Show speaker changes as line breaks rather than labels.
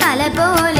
കലപോലെ